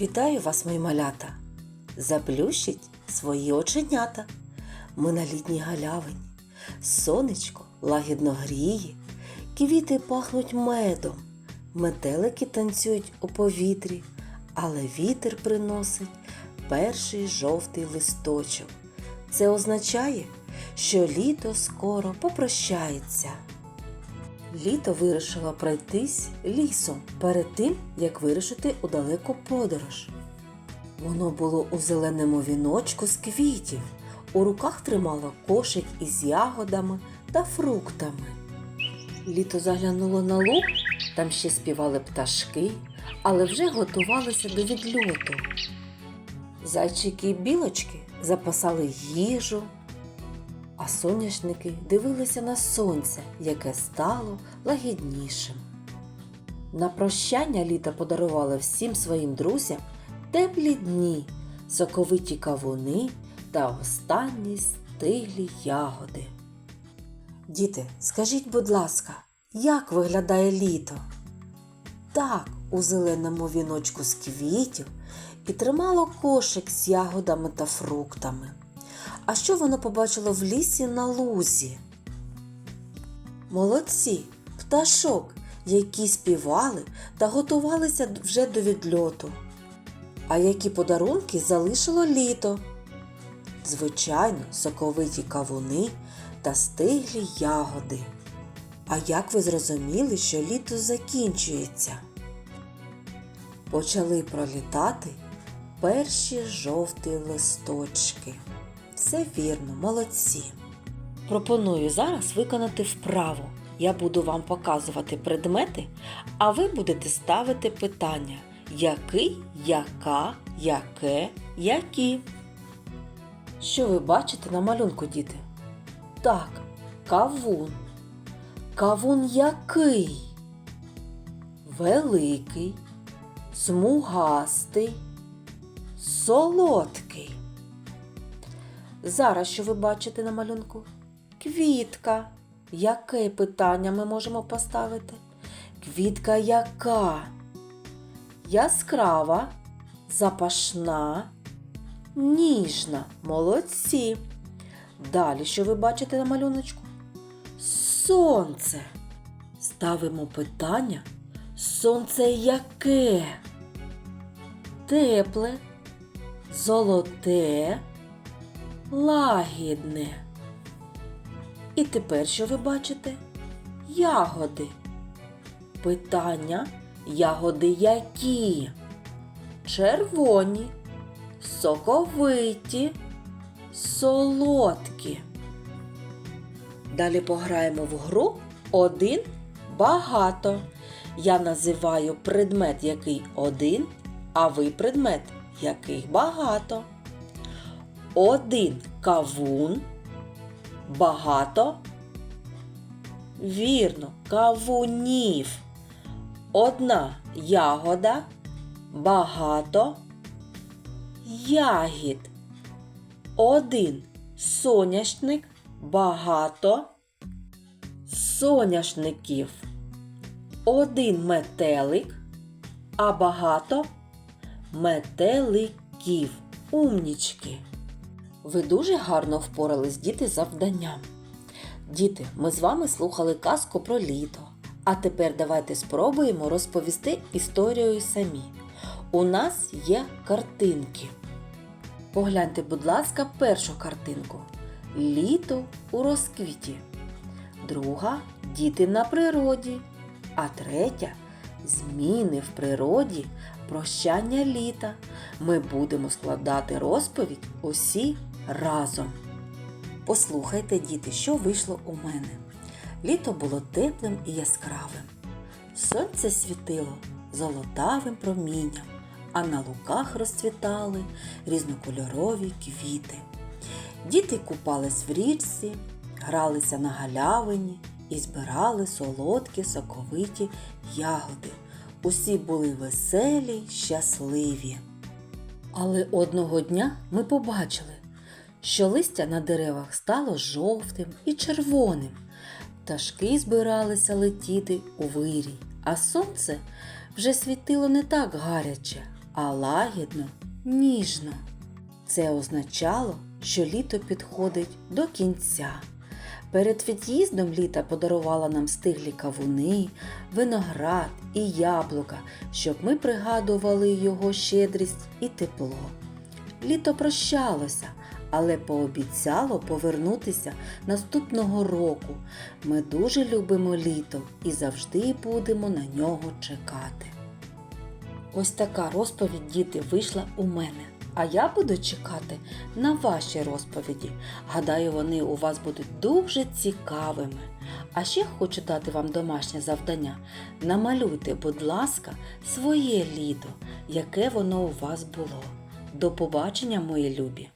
Вітаю вас, мої малята! Заплющіть свої оченята. Ми на літній галявині. Сонечко лагідно гріє, квіти пахнуть медом, метелики танцюють у повітрі, але вітер приносить перший жовтий листочок. Це означає, що літо скоро попрощається. Літо вирішило пройтись лісом перед тим, як вирушити у далеку подорож. Воно було у зеленому віночку з квітів, у руках тримало кошик із ягодами та фруктами. Літо заглянуло на луг, там ще співали пташки, але вже готувалися до відльоту. Зайчики і білочки запасали їжу, а соняшники дивилися на сонце, яке стало лагіднішим. На прощання літо подарувало всім своїм друзям теплі дні, соковиті кавуни та останні стиглі ягоди. Діти, скажіть, будь ласка, як виглядає літо? Так, у зеленому віночку з квітів і тримало кошик з ягодами та фруктами. А що воно побачило в лісі на лузі? Молодці, пташок, які співали та готувалися вже до відльоту. А які подарунки залишило літо? Звичайно, соковиті кавуни та стиглі ягоди. А як ви зрозуміли, що літо закінчується? Почали пролітати перші жовті листочки. Все вірно, молодці. Пропоную зараз виконати вправу. Я буду вам показувати предмети, а ви будете ставити питання: який, яка, яке, які. Що ви бачите на малюнку, діти? Так, кавун. Кавун який? Великий, смугастий, солодкий. Зараз що ви бачите на малюнку? Квітка. Яке питання ми можемо поставити? Квітка яка? Яскрава, запашна, ніжна. Молодці. Далі що ви бачите на малюночку? Сонце. Ставимо питання. Сонце яке? Тепле, золоте, лагідне. І тепер що ви бачите? Ягоди. Питання ягоди які? Червоні, соковиті, солодкі. Далі пограємо в гру один багато. Я називаю предмет, який один, а ви предмет, яких багато. Один кавун. Багато. Вірно, кавунів. Одна ягода. Багато. Ягід. Один соняшник. Багато. Соняшників. Один метелик. А багато метеликів. Умнічки. Ви дуже гарно впорались, діти, завданням. Діти, ми з вами слухали казку про літо. А тепер давайте спробуємо розповісти історію самі. У нас є картинки. Погляньте, будь ласка, першу картинку. Літо у розквіті. Друга діти на природі. А третя зміни в природі, прощання літа. Ми будемо складати розповідь усі разом. Послухайте, діти, що вийшло у мене. Літо було теплим і яскравим. Сонце світило золотавим промінням, а на луках розцвітали різнокольорові квіти. Діти купались в річці, гралися на галявині і збирали солодкі соковиті ягоди. Усі були веселі щасливі. Але одного дня ми побачили, що листя на деревах стало жовтим і червоним. Пташки збиралися летіти у вирій, а сонце вже світило не так гаряче, а лагідно, ніжно. Це означало, що літо підходить до кінця. Перед від'їздом літа подарувала нам стиглі кавуни, виноград і яблука, щоб ми пригадували його щедрість і тепло. Літо прощалося, але пообіцяло повернутися наступного року. Ми дуже любимо літо і завжди будемо на нього чекати. Ось така розповідь діти вийшла у мене. А я буду чекати на ваші розповіді. Гадаю, вони у вас будуть дуже цікавими. А ще хочу дати вам домашнє завдання. Намалюйте, будь ласка, своє літо, яке воно у вас було. До побачення, мої любі!